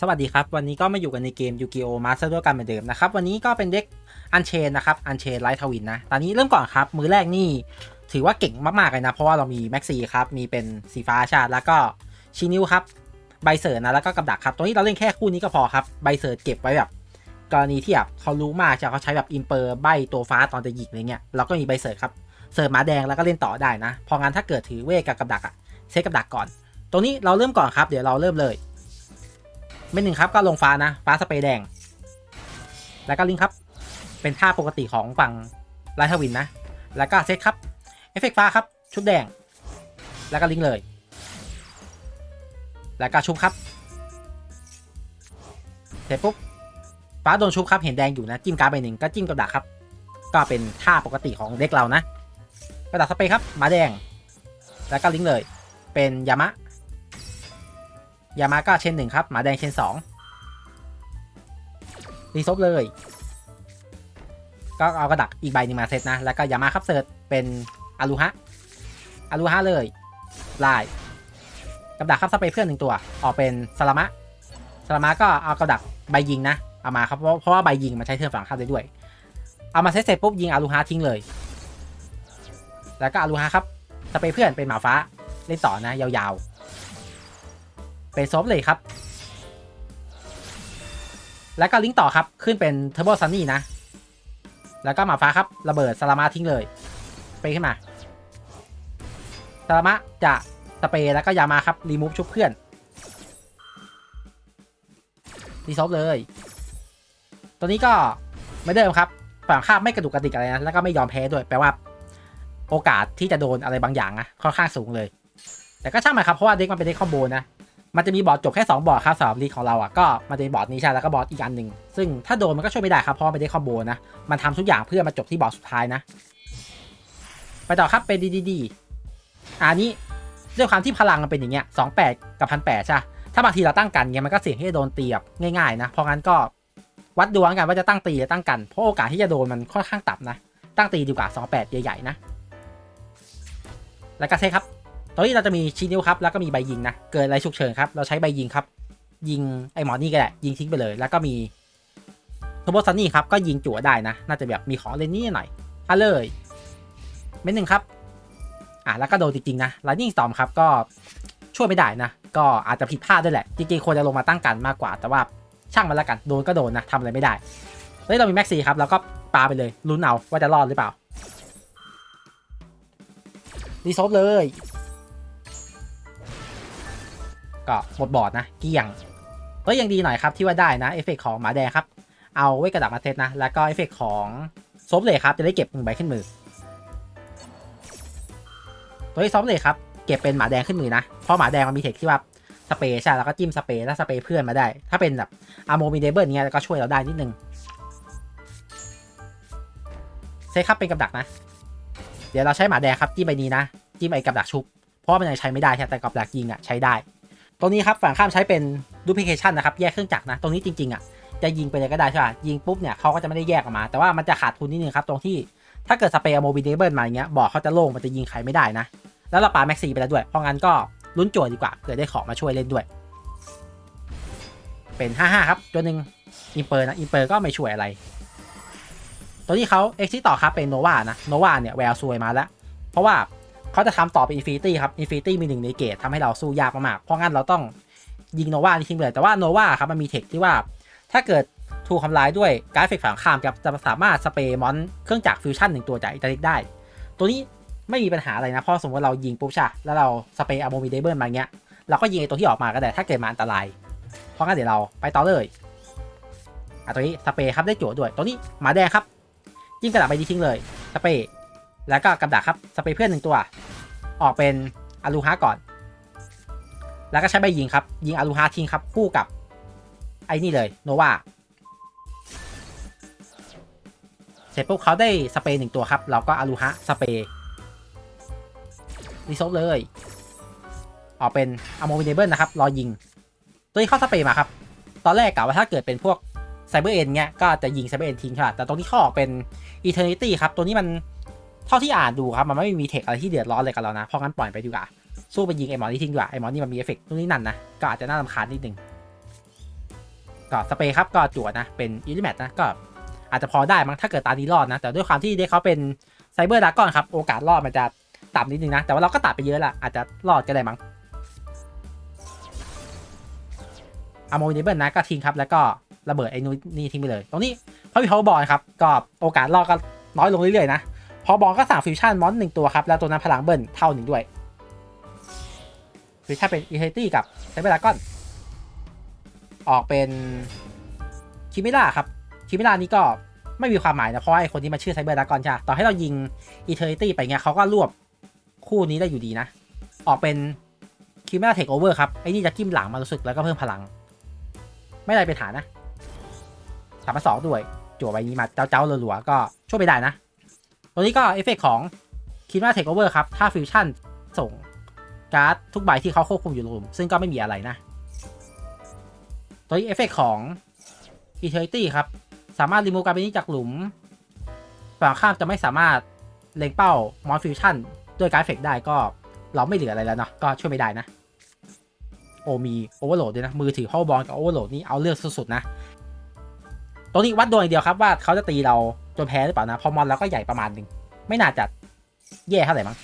สวัสดีครับ วันนี้ก็มาอยู่กันในเกมยูกิโอมาสเตอร์ด้วยกันเหมือนเดิมนะครับ วันนี้ก็เป็นเด็กอันเชนนะครับอันเชนไลท์ทวินนะ ตอนนี้เริ่มก่อนครับ มือแรกนี่ถือว่าเก่งมากๆเลยนะ เพราะว่าเรามีแม็กซีครับ มีเป็นสีฟ้าชาติแล้วก็ชินิวครับใบเสิร์นะแล้วก็กับดักครับ ตัวนี้เราเล่นแค่คู่นี้ก็พอครับใบเสิร์เก็บไว้แบบกรณีที่แบบเขารู้มากจะเขาใช้แบบอิมเปอร์ใบตัวฟ้าตอนจะหยิกอะไรเงี้ยเราก็มีใบเสิร์ครับเสิร์หมาแดงแล้วก็เล่นต่อได้นะ พองั้นถ้าเกิดถือเวทกับกับดักอะเซตกับดักก่อน ตรงนี้เราเริ่มก่อนครับ เดี๋ยวเราเริ่มเลยไม่หนึ่งครับก็ลงฟ้านะ ฟ้าสเปรย์แดง แล้วก็ลิงครับ เป็นท่าปกติของฝั่งไลท์ทวินนะ แล้วก็เซตครับ เอฟเฟกต์ฟ้าครับ ชุบแดง แล้วก็ลิงเลย แล้วก็ชุบครับ เสร็จปุ๊บ ฟ้าโดนชุบครับ เห็นแดงอยู่นะ จิ้มการ์ดไปหนึ่งก็จิ้มกับดักครับ ก็เป็นท่าปกติของเด็กเรานะกระดาษสเปรย์ครับหมาแดง แล้วก็ลิงเลย เป็นยามะ ยามาก็เชนหนึ่งครับ หมาแดงเชนสองรีซบเลย ก็เอากระดักอีกใบหนึ่งมาเซตนะ แล้วก็ยามาครับเซิร์ชเป็นอารูฮะอารูฮะเลยลายกับดักครับสเปรย์เพื่อนหนึ่งตัว ออกเป็นสลามะสลามะก็เอากระดักใบยิงนะ เอามาครับเพราะเพราะว่าใบยิงมันใช้เทิร์นฝั่งข้ามได้ด้วย เอามาเซตเสร็จปุ๊บยิงอารูฮะทิ้งเลย แล้วก็อารูฮะครับสเปรย์เพื่อนเป็นหมาฟ้าเล่นต่อนะยาวๆ เป็นซอฟเลยครับ แล้วก็ลิงก์ต่อครับ ขึ้นเป็นเทอร์โบซันนี่นะ แล้วก็หมาฟ้าครับ ระเบิดสลามาทิ้งเลย ไปขึ้นมาสลามะจะสเปรย์แล้วก็ยามาครับ รีมูฟชุบเพื่อนรีซอฟเลย ตัวนี้ก็ไม่เดิมครับฝั่งข้าไม่กระดุกกระดิกอะไรนะ แล้วก็ไม่ยอมแพ้ด้วย แปลว่าโอกาสที่จะโดนอะไรบางอย่างนะค่อนข้างสูงเลย แต่ก็ช่างมันครับ เพราะว่าเด็กมันเป็นเด็กคอมโบนะ มันจะมีบอร์ดจบแค่ 2 บอร์ดครับสำหรับลีกของเราอะก็มันจะมีบอร์ดนี้ใช่แล้วก็บอร์ดอีกอันหนึ่งซึ่งถ้าโดนมันก็ช่วยไม่ได้ครับเพราะไมันเป็นเด็กคอมโบนะมันทำทุกอย่างเพื่อมาจบที่บอร์ดสุดท้ายนะ ไปต่อครับเป็นดีดีดีอันนี้ด้วยความที่พลังมันเป็นอย่างเงี้ยสองแปดกับพันแปดใช่ถ้าบางทีเราตั้งกันเงี้ยมันก็เสี่ยงที่จะโดนตีแบบง่ายๆนะเพราะงั้นก็วัดดวงกันว่าจะตั้งตีหรือตั้งกันเพราะโอกาสที่จะโดนมันค่อนข้างต่ำนะ ตั้งตีดีกว่าสองแปดใหญ่ๆนะ แล้วก็เซครับ ตอนนี้เราจะมีชีนิ้วครับ แล้วก็มีใบยิงนะ เกิดอะไรฉุกเฉินครับ เราใช้ใบยิงครับ ยิงไอ้หมอนี่ก็ได้ ยิงทิ้งไปเลย แล้วก็มีโทโบซันนี่ครับ ก็ยิงจั่วได้นะ น่าจะแบบมีของเล่นนี่หน่อยอะเลยเม็ดหนึ่งครับ อะ แล้วก็โดนจริงๆนะ Lightning Storm ครับ ก็ช่วยไม่ได้นะ ก็อาจจะผิดพลาดด้วยแหละ จริงๆควรจะลงมาตั้งกันมากกว่า แต่ว่าช่างมันละกัน โดนก็โดนนะทำอะไรไม่ได้เฮ้ยเรามีแม็กซี่ครับ แล้วก็ปาไปเลยลุ้นเอาว่าจะรอดหรือเปล่ารีซอฟเลย ก็หมดบอร์ดนะเกลี้ยงเอ้ยยังดีหน่อยครับที่ว่าได้นะเอฟเฟกของหมาแดงครับ เอาไว้กระดับมาเซตนะ แล้วก็เอฟเฟกของซอฟเลยครับ จะได้เก็บหนึ่งใบขึ้นมือ ตัวที่ซอฟเลยครับ เก็บเป็นหมาแดงขึ้นมือนะ เพราะหมาแดงมันมีเทคที่ว่าสเปรย์ใช่แล้วก็จิ้มสเปรย์แล้วสเปรย์เพื่อนมาได้ ถ้าเป็นแบบอาร์โมมิเดเบิลเงี้ยก็ช่วยเราได้นิดนึงเซตครับเป็นกับดักนะ เดี๋ยวเราใช้หมาแดงครับจิ้มใบนี้นะจิ้มไอ้กับดักชุบ เพราะมันยังใช้ไม่ได้ใช่แต่กับดักยิงอะใช้ได้ ตรงนี้ครับฝั่งข้ามใช้เป็นดูพิเคชันนะครับ แยกเครื่องจักรนะ ตรงนี้จริงๆอะจะยิงไปเลยก็ได้ใช่ป่ะยิงปุ๊บเนี่ยเขาก็จะไม่ได้แยกออกมา แต่ว่ามันจะขาดทุนนิดนึงครับ ตรงที่ถ้าเกิดสเปรย์โมบิเดเบิลมาอย่างเงี้ยบอกเขาจะโล่งมันจะยิงใครไม่ได้นะ แล้วเราปาแม็กซีไปแล้วด้วย เพราะงั้นก็ลุ้นโจทย์ดีกว่าเกิดได้ของมาช่วยเล่นด้วย เป็น 55 ครับตัวหนึ่งอินเปอร์นะอินเปอร์ก็ไม่ช่วยอะไร ตัวที่เขาเอ็กซิต่อครับเป็นโนวานะโนวาเนี่ยแววซวยมาแล้ว เพราะว่า เขาจะทำต่อเป็นอินฟินิตี้ครับอินฟินิตี้มีหนึ่งในเกตทำให้เราสู้ยากมากๆเพราะงั้นเราต้องยิงโนวาทิ้งไปเลยแต่ว่าโนวาครับมันมีเทคที่ว่า ถ้าเกิดถูกทำลายด้วยการเฟกฝั่งข้ามครับจะสามารถสเปรย์มอนเครื่องจักรฟิวชั่นหนึ่งตัวจากอิตาลิกได้ ตัวนี้ไม่มีปัญหาอะไรนะ เพราะสมมติเรายิงปุ๊บใช่ะแล้วเราสเปรย์อะโมมิเดเบิลมาเงี้ยเราก็ยิงไอตัวที่ออกมาก็ได้ถ้าเกิดมาอันตราย เพราะงั้นเดี๋ยวเราไปต่อเลยอะตัวนี้สเปรย์ครับได้จั่วด้วย ตัวนี้หมาแดงครับ ยิงกระดาษใบนี้ทิ้งเลยสเปรย์ แล้วก็กับดักครับสเปรย์เพื่อนหนึ่งตัว ออกเป็นอารูฮาก่อน แล้วก็ใช้ใบยิงครับ ยิงอารูฮาทิ้งครับ คู่กับไอ้นี่เลยโนวาเสร็จปุ๊บเขาได้สเปรย์หนึ่งตัวครับ เราก็อารูฮะสเปรย์รีโซฟเลย ออกเป็นอะโมมิเนเบิลนะครับ รอยิง ตัวนี้เข้าสเปรย์มาครับ ตอนแรกกะว่าถ้าเกิดเป็นพวกไซเบอร์เอ็นเงี้ยก็จะยิงไซเบอร์เอ็นทิ้งค่ะ แต่ตรงที่เข้าออกเป็นอีเทอร์นิตี้ครับ ตัวนี้มัน เท่าที่อ่านดูครับมันไม่มีเทคอะไรที่เดือดร้อนอะไรกับเรานะเพราะงั้นปล่อยไปดีกว่าสู้ไปยิงไอ้หมอนี่ทิ้งดีกว่าไอ้หมอนี่มันมีเอฟเฟกต์นู่นนี่นั่นนะก็อาจจะน่ารำคาญนิดนึงก็สเปรย์ครับก็จั่วนะเป็นอิลิแมทนะก็อาจจะพอได้มั้งถ้าเกิดตาดีรอดนะ แต่ด้วยความที่เด็กเขาเป็นไซเบอร์ดากอนครับ โอกาสรอดมันจะต่ำนิดนึงนะ แต่ว่าเราก็ตัดไปเยอะละอาจจะรอดก็ได้มั้งอะโมนิเบิลนะก็ทิ้งครับ แล้วก็ระเบิดไอ้นู่นนี่ทิ้งไปเลย ตรงนี้เพราะมีเขาบอลครับ ก็โอกาสรอดก็น้อยลงเรื่อยๆนะ พอบอลก็สั่งฟิวชั่นมอนหนึ่งตัวครับ แล้วตัวนั้นพลังเบิลเท่าหนึ่งด้วยฟิวชั่นเป็นอีเทตี้กับไซเบอร์ดากอน ออกเป็นคิมิล่าครับคิมิล่านี้ก็ไม่มีความหมายนะเพราะไอคนที่มาชื่อไซเบอร์ดากอนใช่ปะต่อให้เรายิงอีเทอร์ตี้ไปเงี้ยเขาก็รวบคู่นี้ได้อยู่ดีนะ ออกเป็นคิมิล่าเทคโอเวอร์ครับ ไอ้นี่จะจิ้มหลังมารู้สึกแล้วก็เพิ่มพลัง ไม่ได้ไปฐานนะสามสองด้วยจั่วใบนี้มาเจ้าเจ้าๆรัวๆก็ช่วยไปได้นะ ตัวนี้ก็เอฟเฟกของคิมิล่าเทคโอเวอร์ครับ ถ้าฟิวชั่นส่งการ์ดทุกใบที่เขาควบคุมอยู่ในหลุมซึ่งก็ไม่มีอะไรนะ ตัวนี้เอฟเฟกของ Eternity ครับ สามารถรีมูฟการเป็นนี้จากหลุมฝั่งข้ามจะไม่สามารถเล็งเป้ามอนฟิวชั่นด้วยการ์ดเฟกได้ก็เราไม่เหลืออะไรแล้วเนาะก็ช่วยไม่ได้นะ โอมีโอเวอร์โหลดด้วยนะ มือถือพ่อบอลกับโอเวอร์โหลดนี่เอาเลือกสุดๆนะตรงนี้วัดดวงอย่างเดียวครับว่าเขาจะตีเรา จนแพ้หรือเปล่านะ พอมอนแล้วก็ใหญ่ประมาณหนึ่งไม่น่าจะแย่เท่าไหร่มั้ง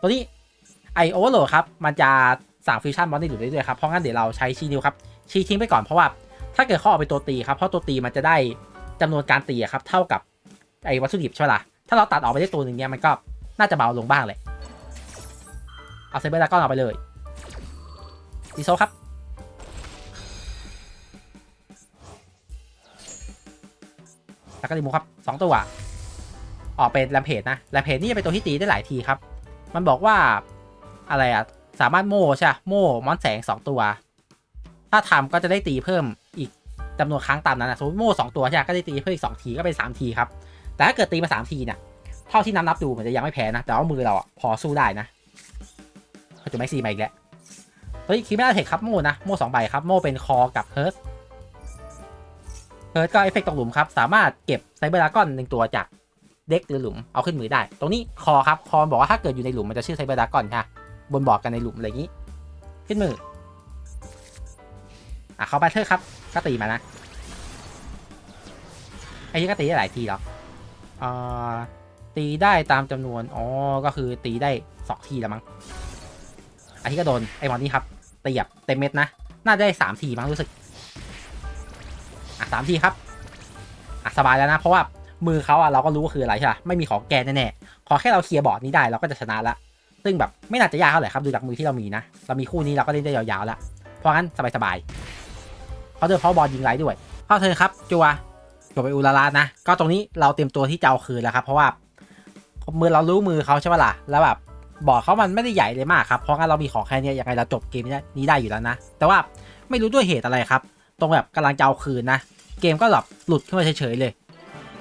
ตัวนี้ไอโอเวอร์โหลดครับ มันจะสั่งฟิวชั่นมอนในหลุมได้ด้วยครับ เพราะงั้นเดี๋ยวเราใช้ชีนิวครับ ชีทิ้งไปก่อนเพราะว่า ถ้าเกิดเขาเอาไปตัวตีครับ เพราะตัวตีมันจะได้จำนวนการตีอะครับ เท่ากับไอวัตถุดิบใช่ไหมล่ะ ถ้าเราตัดออกไปได้ตัวหนึ่งเนี้ยมันก็น่าจะเบาลงบ้างเลย เอาเซเบอร์ดาก้อนออกไปเลยดีโซครับ แล้วก็รีมูครับสองตัวออกเป็นแรมเพจนะแรมเพจนี่จะเป็นตัวที่ตีได้หลายทีครับ มันบอกว่าอะไรอะสามารถโม่ใช่ปะโม่มอนแสงสองตัว ถ้าทำก็จะได้ตีเพิ่มอีกจำนวนครั้งตามนั้นนะสมมติโม่สองตัวใช่ก็ได้ตีเพิ่มอีกสองทีก็เป็นสามทีครับ แต่ถ้าเกิดตีมาสามทีเนี่ยเท่าที่นับนับดูเหมือนจะยังไม่แพ้นะ แต่ว่ามือเราอะพอสู้ได้นะเขาจะไม่ซีมาอีกแล้วเฮ้ยคิดไม่ได้เทคครับโม่นะโม่สองใบครับโม่เป็นคอกับเฮิร์ส เฮิร์สก็เอฟเฟกต์ตกหลุมครับ สามารถเก็บไซเบอร์ดากอนหนึ่งตัวจากเด็กหรือหลุมเอาขึ้นมือได้ ตรงนี้คอครับ คอบอกว่าถ้าเกิดอยู่ในหลุมมันจะชื่อไซเบอร์ดากอนค่ะ บนบอร์ดกันในหลุมอะไรอย่างนี้ ขึ้นมือ อะเขาแบทเทอร์ครับ ก็ตีมานะ ไอ้นี่ก็ตีได้หลายทีแล้วอ่าตีได้ตามจำนวน อ๋อ ก็คือตีได้สองทีแล้วมั้งอันนี้ก็โดนไอ้หมอนนี่ครับตีแบบเต็มเม็ดนะ น่าจะได้สามทีมั้งรู้สึก อะสามทีครับอะสบายแล้วนะเพราะว่ามือเขาอะเราก็รู้ว่าคืออะไรใช่ปะไม่มีของแกนแน่ๆขอแค่เราเคลียร์บอร์ดนี้ได้เราก็จะชนะละซึ่งแบบไม่น่าจะยากเท่าไหร่ครับดูจากมือที่เรามีนะเรามีคู่นี้เราก็เล่นได้ยาวๆแล้วเพราะงั้นสบายๆเขาเดินเพาบอลยิงไรด้วยเข้าเธอครับจัวจบไปอุลาลานะ ก็ตรงนี้เราเตรียมตัวที่จะเอาคืนแล้วครับ เพราะว่ามือเรารู้มือเขาใช่ไหมล่ะแล้วแบบบอร์ดเขามันไม่ได้ใหญ่เลยมากครับเพราะงั้นเรามีของแค่นี้ยังไงเราจบเกมนี้ได้อยู่แล้วนะ แต่ว่าไม่รู้ด้วยเหตุอะไรครับ ตรงแบบกำลังจะเอาคืนนะ เกมก็แบบหลุดขึ้นมาเฉยๆเลย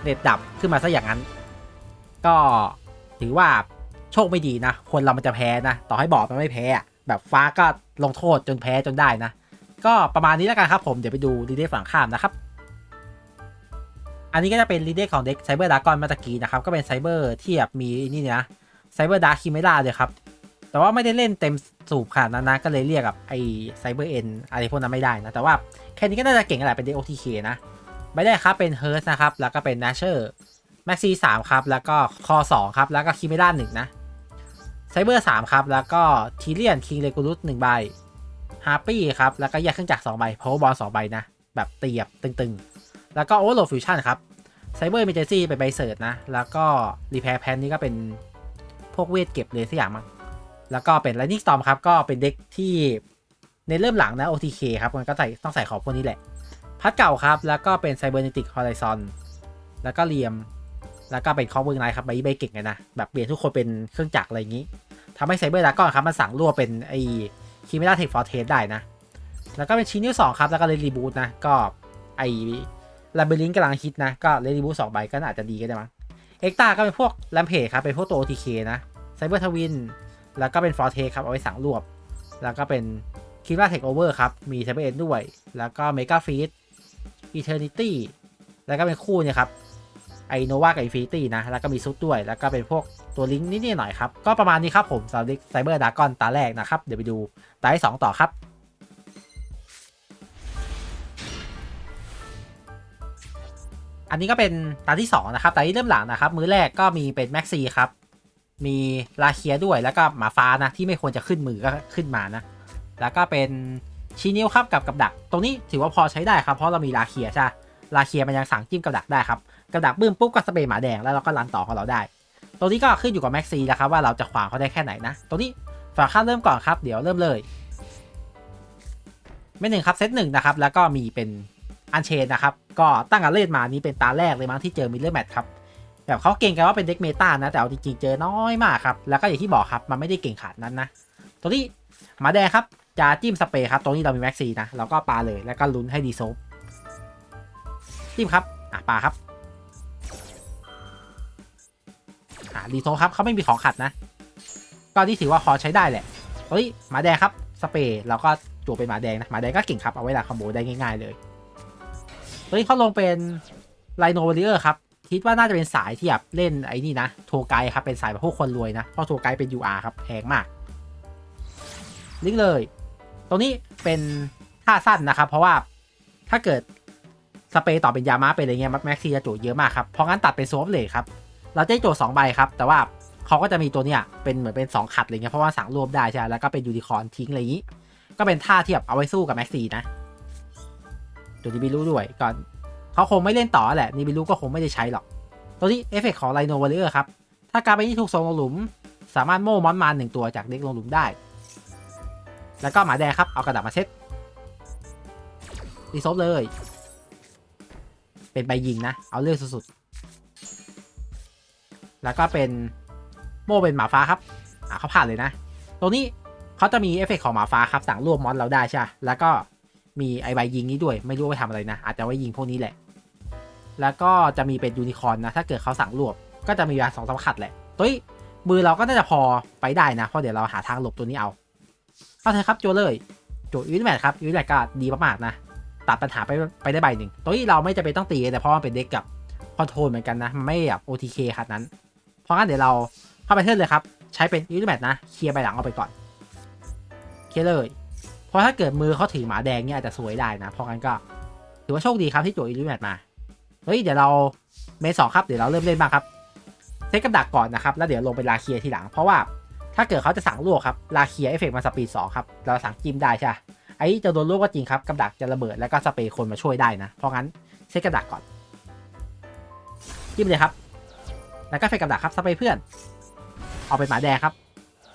เน็ตดับขึ้นมาซะอย่างนั้น ก็ถือว่าโชคไม่ดีนะ คนเรามันจะแพ้นะ ต่อให้บอร์ดมันไม่แพ้แบบฟ้าก็ลงโทษจนแพ้จนได้นะ ก็ประมาณนี้แล้วกันครับผม เดี๋ยวไปดูรีเดฝั่งข้ามนะครับ อันนี้ก็จะเป็นรีเดของเด็กไซเบอร์ดากอนมาตะกี้นะครับ ก็เป็นไซเบอร์ที่แบบมีนี่นะไซเบอร์ดาร์คิเมล่าเลยครับ แต่ว่าไม่ได้เล่นเต็มสูบขนาดนั้นนะ ก็เลยเรียกกับไอไซเบอร์เอ็นอะไรพวกนั้นไม่ได้นะ แต่ว่าแค่นี้ก็น่าจะเก่งแหละเป็นเด็ก OTK นะ ไม่ได้ครับเป็นเฮิร์สนะครับ แล้วก็เป็น n a ช h ร์แม็กซี่สามครับ แล้วก็คอสองครับ แล้วก็คิเมล่าหนึ่งนะไซเบอร์สามครับ แล้วก็ทีเลียนคิงเลกูรุสหนึ่งใบฮาร์ปี้ครับ แล้วก็แยกเครื่องจักร2ใบพาวเวอร์บอล2ใบนะ แบบเตียบตึงๆ แล้วก็โอเวอร์โหลดฟิวชั่นครับไซเบอร์เมเจซี่ไปใบเสิร์ตนะ แล้วก็รีแพร์แพนนี่ก็เป็นพวกเวทเก็บเลยสักอย่างมั้ง แล้วก็เป็น Lightning Storm ครับ ก็เป็นเด็กที่ในเริ่มหลังนะ OTK ครับ มันก็ใส่ต้องใส่ของพวกนี้แหละ พัดเก่าครับ แล้วก็เป็น Cybernetic Horizon แล้วก็เรียม แล้วก็เป็นคอมเวอร์ไนครับใบใบเก่งเลยนะ แบบเปลี่ยนทุกคนเป็นเครื่องจักรอะไรอย่างนี้ทำให้ไซเบอร์ดาก้อนครับ มันสั่งรั่วเป็นไอคีไม่ได้เทคฟอร์เทสได้นะ แล้วก็เป็นชิ้นที่สองครับ แล้วก็เลรีบูทนะ ก็ไอลาเบลินกำลังฮิตนะ ก็เลรีบูทสองใบก็อาจจะดีก็ได้มั้ง เอ็กตาก็เป็นพวกแรมเพจครับ เป็นพวกตัว OTK นะไซเบอร์ทวิน แล้วก็เป็นฟอร์เทครับเอาไว้สั่งรวบ แล้วก็เป็นคิดว่าเทคโอเวอร์ครับ มีไซเบอร์เอ็นด้วย แล้วก็เมกาฟีดอีเทอร์นิตี้แล้วก็เป็นคู่เนี่ยครับไอโนวากับอินฟินิตี้นะ แล้วก็มีซุดด้วย แล้วก็เป็นพวกตัวลิงก์นิดหน่อยครับ ก็ประมาณนี้ครับผมสำหรับไซเบอร์ดากอนตาแรกนะครับ เดี๋ยวไปดูตาที่สองต่อครับอันนี้ก็เป็นตาที่ 2 นะครับตาที่เริ่มหลังนะครับ มือแรกก็มีเป็นแม็กซีครับ มีลาเคียด้วยแล้วก็หมาฟ้านะที่ไม่ควรจะขึ้นมือก็ขึ้นมานะ แล้วก็เป็นชีนิวครับกับกับดัก ตรงนี้ถือว่าพอใช้ได้ครับเพราะเรามีลาเคียใช่ลาเคียมันยังสั่งจิ้มกับดักได้ครับกับดักบึ้มปุ๊บก็สเปรย์หมาแดงแล้วเราก็รันต่อของเราได้ ตรงนี้ก็ขึ้นอยู่กับแม็กซีนะครับว่าเราจะขวางเขาได้แค่ไหนนะตรงนี้ฝากข้าเริ่มก่อนครับเดี๋ยวเริ่มเลยไม่หนึ่งครับเซตหนึ่งนะครับแล้วก็มีเป็นอันเชนนะครับก็ตั้งแต่เล่นมานี้เป็นตาแรกเลยมั้งที่เจอมิเลอร์แมทครับ แบบเขาเก่งกันว่าเป็นเด็กเมตานะ แต่เอาจริงๆเจอน้อยมากครับ แล้วก็อย่างที่บอกครับ มันไม่ได้เก่งขาดนั้นนะ ตัวนี้หมาแดงครับ จะจิ้มสเปรย์ครับ ตรงนี้เรามีแม็กซีนะ เราก็ปาเลย แล้วก็ลุ้นให้ดีโซฟจิ้มครับ อะปาครับ อะดีโซฟครับเขาไม่มีของขัดนะ ก็นี่ถือว่าพอใช้ได้แหละเฮ้ยหมาแดงครับ สเปรย์เราก็จูเป็นหมาแดงนะ หมาแดงก็เก่งครับ เอาไว้ลาคอมโบได้ง่าย ๆ เลยเฮ้ยเขาลงเป็นไลโนเวอร์ครับ คิดว่าน่าจะเป็นสายที่แบบเล่นไอ้นี่นะโทไกครับเป็นสายแบบพวกคนรวยนะเพราะโทไกเป็น UR ครับแพงมากลิงเลย ตรงนี้เป็นท่าสั้นนะครับ เพราะว่าถ้าเกิดสเปย์ต่อเป็นยามาเป็นอะไรเงี้ยแม็กซี่จะโจทย์เยอะมากครับเพราะงั้นตัดเป็นโซฟเลทครับเราจะได้โจทย์สองใบครับ แต่ว่าเขาก็จะมีตัวเนี้ยเป็นเหมือนเป็น 2 ขัดอะไรเงี้ยเพราะว่าสั่งรวบได้ใช่แล้วก็เป็นยูนิคอนทิ้งอะไรอย่างนี้ ก็เป็นท่าที่แบบเอาไว้สู้กับแม็กซี่นะตัวนี้ไม่รู้ด้วยก่อน เขาคงไม่เล่นต่อแหละนี่ไม่รู้ก็คงไม่ได้ใช้หรอก ตัวนี้เอฟเฟกของไลโนวอลเลอร์ครับ ถ้าการไปที่ถูกส่งลงหลุม สามารถโม่มอนมาหนึ่งตัวจากเด็กลงหลุมได้ แล้วก็หมาแดงครับ เอากระดาษมาเซ็ตรีโซฟเลย เป็นใบยิงนะ เอาเลือดสุดๆ แล้วก็เป็นโม่เป็นหมาฟ้าครับ อะเขาผ่านเลยนะตรงนี้เขาจะมีเอฟเฟกของหมาฟ้าครับ สั่งรวบมอนเราได้ใช่ แล้วก็มีไอใบยิงนี้ด้วย ไม่รู้ไปทำอะไรนะ อาจจะไว้ยิงพวกนี้แหละ แล้วก็จะมีเป็นยูนิคอร์นนะ ถ้าเกิดเขาสั่งรวบ ก็จะมีเวลาสองสามขัดแหละตัวนี้มือเราก็น่าจะพอไปได้นะ เพราะเดี๋ยวเราหาทางหลบตัวนี้เอาเข้าใจครับโจเลยโจยูนิแมทครับยูนิแมทก็ดีมากๆนะ ตัดปัญหาไปไปได้ใบหนึ่งตัวนี้เราไม่จะเป็นต้องตีแต่เพราะมันเป็นเด็กกับคอนโทรลเหมือนกันนะมันไม่แบบ OTK ขนาดนั้น เพราะงั้นเดี๋ยวเราเข้าไปเทิร์นเลยครับ ใช้เป็นยูนิแมทนะเคลียร์ใบหลังเอาไปก่อนเคลียร์เลย เพราะถ้าเกิดมือเขาถือหมาแดงเนี่ยอาจจะสวยได้นะ เพราะงั้นก็ถือว่าโชคดีครับที่โจยูนิแมทมา เฮ้ยเดี๋ยวเราเมสองครับเดี๋ยวเราเริ่มเล่นบ้างครับเซตกับดักก่อนนะครับแล้วเดี๋ยวลงเป็นลาเคียทีหลัง เพราะว่าถ้าเกิดเขาจะสั่งลวกครับลาเคียเอฟเฟกต์มาสปีดสองครับเราสั่งจิ้มได้ใช่ไหมไอ้จะโดนลวกก็จริงครับกับดักจะระเบิดแล้วก็สเปรย์คนมาช่วยได้นะเพราะงั้นเซตกับดักก่อนจิ้มเลยครับ แล้วก็เฟกกับดักครับสเปรย์เพื่อน เอาเป็นหมาแดงครับ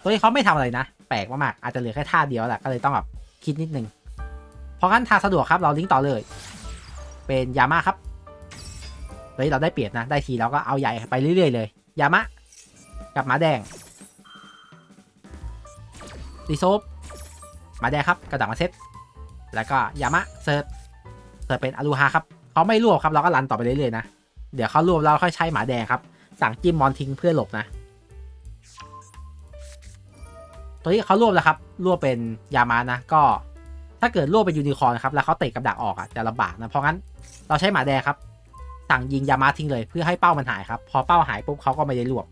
ตัวนี้เขาไม่ทำอะไรนะ แปลกมากๆอาจจะเหลือแค่ท่าเดียวแหละก็เลยต้องแบบคิดนิดนึงเพราะงั้นทางสะดวกครับเราลิงก์ต่อเลย เป็นยาม่าครับ เฮ้ยเราได้เปรียบนะ ได้ทีเราก็เอาใหญ่ไปเรื่อยๆเลยยามะกับหมาแดงดีโซฟหมาแดงครับกระดังมาเซตแล้วก็ยามะเซิร์ฟเซิร์ฟเป็นอลูฮาครับเขาไม่รวบครับเราก็รันต่อไปเรื่อยๆนะเดี๋ยวเขารวบเราค่อยใช้หมาแดงครับ สั่งจิ้มมอนทิ้งเพื่อหลบนะ ตัวนี้เขารวบแล้วครับรวบเป็นยามานะก็ถ้าเกิดรวบเป็นยูนิคอร์นครับแล้วเขาเตะกับดักออกอะจะลำบากนะเพราะงั้นเราใช้หมาแดงครับ สั่งยิงยามาทิ้งเลยเพื่อให้เป้ามันหายครับ พอเป้าหายปุ๊บเขาก็ไม่ได้รวบ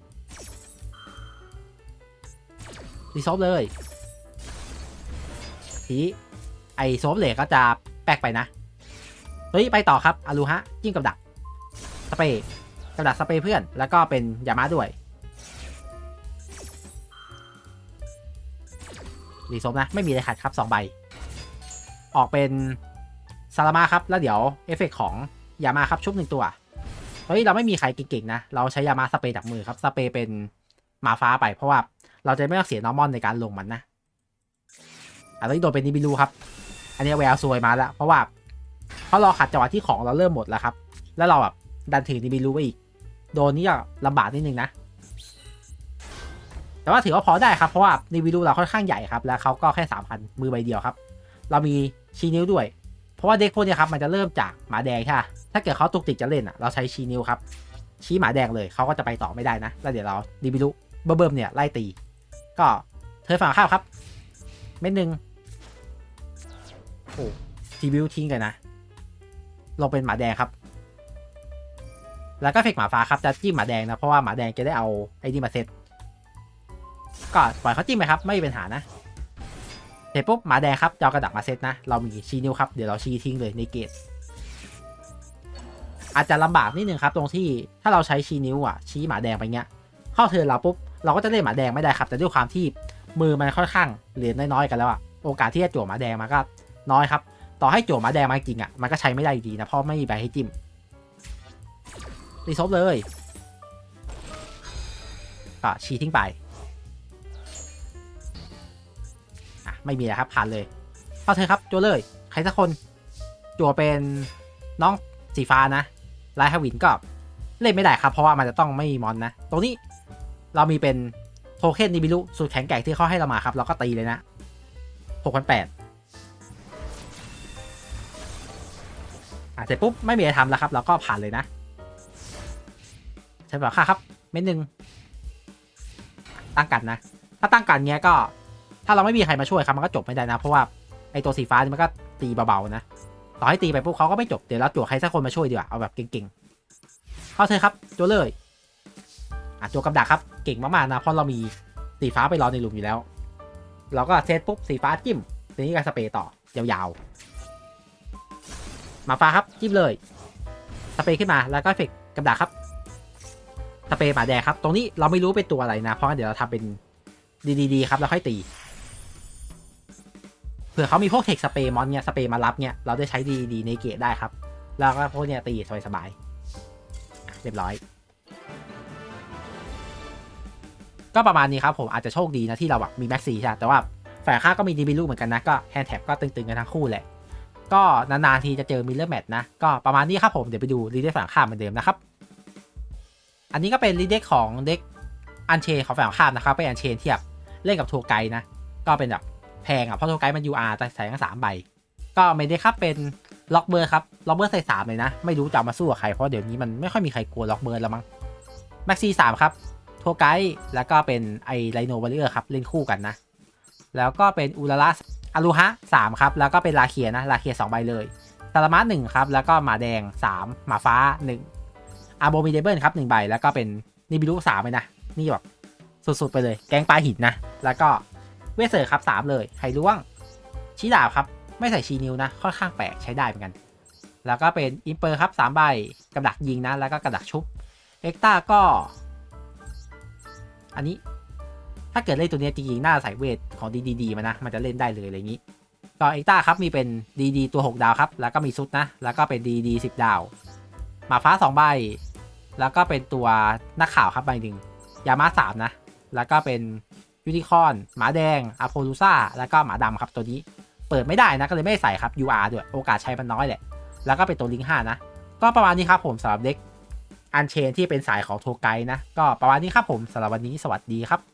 รีซอฟเลยทีไอโซฟเหล็กก็จะแปลกไปนะเฮ้ยไปต่อครับอารูฮะจิ้งกับดักสเปรย์กับดักสเปรย์เพื่อน แล้วก็เป็นยามาด้วยรีซอฟนะ ไม่มีอะไรขัดครับสองใบ ออกเป็นซาลามาครับ แล้วเดี๋ยวเอฟเฟกของ ยามาครับชุบหนึ่งตัว เฮ้ยเราไม่มีใครเก่งๆนะ เราใช้ยามาสเปรย์จากมือครับ สเปรย์เป็นหมาฟ้าไป เพราะว่าเราจะไม่ต้องเสียนอร์มอนในการลงมันนะอันนี้โดนเป็นนิบิลูครับ อันนี้แววซวยมาแล้ว เพราะว่าเพราะเราขัดจังหวะที่ของเราเริ่มหมดแล้วครับ แล้วเราแบบดันถือนิบิลูไปอีก โดนนี่ก็ลำบากนิดนึงนะ แต่ว่าถือว่าพอได้ครับ เพราะว่านิบิลูเราค่อนข้างใหญ่ครับ แล้วเขาก็แค่สามพันมือใบเดียวครับ เรามีชีนิ้วด้วย เพราะว่าเด็กพวกนี้ครับมันจะเริ่มจากหมาแดงใช่ปะ ถ้าเกิดเขาตุกติกจะเล่นอะเราใช้ชี้นิ้วครับ ชี้หมาแดงเลยเขาก็จะไปต่อไม่ได้นะ แล้วเดี๋ยวเราดีบิลุเบิ่มเนี่ยไล่ตี ก็เธอฝั่งข้าวครับ เม็ดหนึ่งโอ้ทีบิวทิ้งเลยนะลงเป็นหมาแดงครับ แล้วก็เฟกหมาฟ้าครับจะจิ้มหมาแดงนะ เพราะว่าหมาแดงจะได้เอาไอ้นี่มาเซตก็ปล่อยเขาจิ้มไปครับ ไม่มีปัญหานะเสร็จปุ๊บหมาแดงครับจะเอากระดักมาเซตนะ เรามีชี้นิ้วครับ เดี๋ยวเราชี้ทิ้งเลยในเกต อาจจะลำบากนิดนึงครับตรงที่ถ้าเราใช้ชี้นิ้วอะชี้หมาแดงไปเงี้ยเข้าเทินเราปุ๊บเราก็จะเล่นหมาแดงไม่ได้ครับ แต่ด้วยความที่มือมันค่อนข้างเหรียญน้อยๆกันแล้วอะโอกาสที่จะจั่วหมาแดงมาก็น้อยครับต่อให้จั่วหมาแดงมาจริงอะมันก็ใช้ไม่ได้อยู่ดีนะเพราะไม่มีใบให้จิ้มรีซบเลยก็ชี้ทิ้งไปอะไม่มีแล้วครับผ่านเลยเข้าเธอครับจัวเลย ใครสักคนจัวเป็นน้องสีฟ้านะ ไลท์ฮาวินก็เล่นไม่ได้ครับ เพราะว่ามันจะต้องไม่มีมอนนะ ตรงนี้เรามีเป็นโทเค็นนิบิลุสูตรแข็งแกร่งที่เขาให้เรามาครับ เราก็ตีเลยนะ6,800อะเสร็จปุ๊บ ไม่มีอะไรทำแล้วครับ เราก็ผ่านเลยนะ ใช่ป่ะค่ะครับ เม็ดหนึ่งตั้งกันนะ ถ้าตั้งกันเงี้ยก็ ถ้าเราไม่มีใครมาช่วยครับ มันก็จบไม่ได้นะ เพราะว่าไอตัวสีฟ้านี่มันก็ตีเบาๆนะ ต่อให้ตีไปปุ๊บเขาก็ไม่จบ เดี๋ยวเราจั่วใครสักคนมาช่วยดีกว่า เอาแบบเก่งๆ เข้าเธอครับจั่วเลย อะจั่วกับดักครับ เก่งมากๆนะเพราะเรามีสีฟ้าไปรอในหลุมอยู่แล้ว เราก็เซตปุ๊บสีฟ้าจิ้มทีนี้ก็สเปรย์ต่อยาวๆ มาฟ้าครับจิ้มเลย สเปรย์ขึ้นมาแล้วก็เฟกกับดักครับสเปรย์หมาแดงครับ ตรงนี้เราไม่รู้เป็นตัวอะไรนะ เพราะเดี๋ยวเราทำเป็นดีๆครับแล้วค่อยตี ผื่อเขามีพวกเทคสเปรย์มอนเนี่ยสเปรย์มารับเนี่ยเราได้ใช้ดีๆในเกตได้ครับ แล้วก็พวกเนี่ยตีสบายๆเรียบร้อย ก็ประมาณนี้ครับผมอาจจะโชคดีนะที่เราแบบมีแม็กซี่ใช่แต่ว่าฝ่ายข้าก็มีดีบิลูเหมือนกันนะก็แฮนด์แท็บก็ตึงๆกันทั้งคู่แหละก็นานๆทีจะเจอมิลเลอร์แมทนะ ก็ประมาณนี้ครับผมเดี๋ยวไปดูรีเดคฝั่งข้ามเหมือนเดิมนะครับ อันนี้ก็เป็นรีเดคของเด็กอันเชนของฝั่งข้ามนะครับเป็นอันเชนเทียบเล่นกับทัวร์ไกด์นะ ก็เป็นแบบ แพงอะเพราะทัวไกด์มัน UR แต่ใส่ทั้งสามใบ ก็ไม่ได้ครับเป็นล็อกเบอร์ครับล็อกเบอร์ใส่สามเลยนะ ไม่รู้จะเอามาสู้กับใครเพราะเดี๋ยวนี้มันไม่ค่อยมีใครกลัวล็อกเบอร์แล้วมั้งแม็กซี่สามครับทัวไกด์แล้วก็เป็นไอไลโนวอลเลอร์ครับเล่นคู่กันนะ แล้วก็เป็นอูลาระอารูฮะสามครับแล้วก็เป็นลาเคียนะลาเคียสองใบเลยซาลามาหนึ่งครับแล้วก็หมาแดงสามหมาฟ้าหนึ่งอาโบมิเดเบิลครับหนึ่งใบแล้วก็เป็นนิบิลุสามเลยนะนี่แบบสุดๆไปเลยแกงปลาหินนะ แล้วก็ วเซอร์ครับสามเลยไข่ล่วงชี้ดาบครับ ไม่ใส่ชีนิ้วนะ ค่อนข้างแปลกใช้ได้เหมือนกัน แล้วก็เป็นอิมเปอร์ครับสามใบกับดักยิงนะ แล้วก็กระดักชุบเอ็กตาก็ อันนี้ถ้าเกิดเล่นตัวเนี้ยจริงๆน่าใส่เวทของดีดีมานะ มันจะเล่นได้เลยอะไรอย่างนี้ก็เอ็กตาครับมีเป็นดีดีตัว 6 ดาวครับ แล้วก็มีซุดนะ แล้วก็เป็นดีดีสิดาวหมาฟ้า 2 ใบ แล้วก็เป็นตัวนักข่าวครับใบหนึ่งยามาสามนะ แล้วก็เป็น ยูนิคอนหมาแดงอะโพลูซ่าแล้วก็หมาดำครับตัวนี้เปิดไม่ได้นะก็เลยไม่ได้ใส่ครับ UR ด้วยโอกาสใช้มันน้อยแหละ แล้วก็เป็นตัวลิงก์5นะ ก็ประมาณนี้ครับผมสำหรับเด็กอันเชนที่เป็นสายของโทไกนะ ก็ประมาณนี้ครับผมสำหรับวันนี้สวัสดีครับ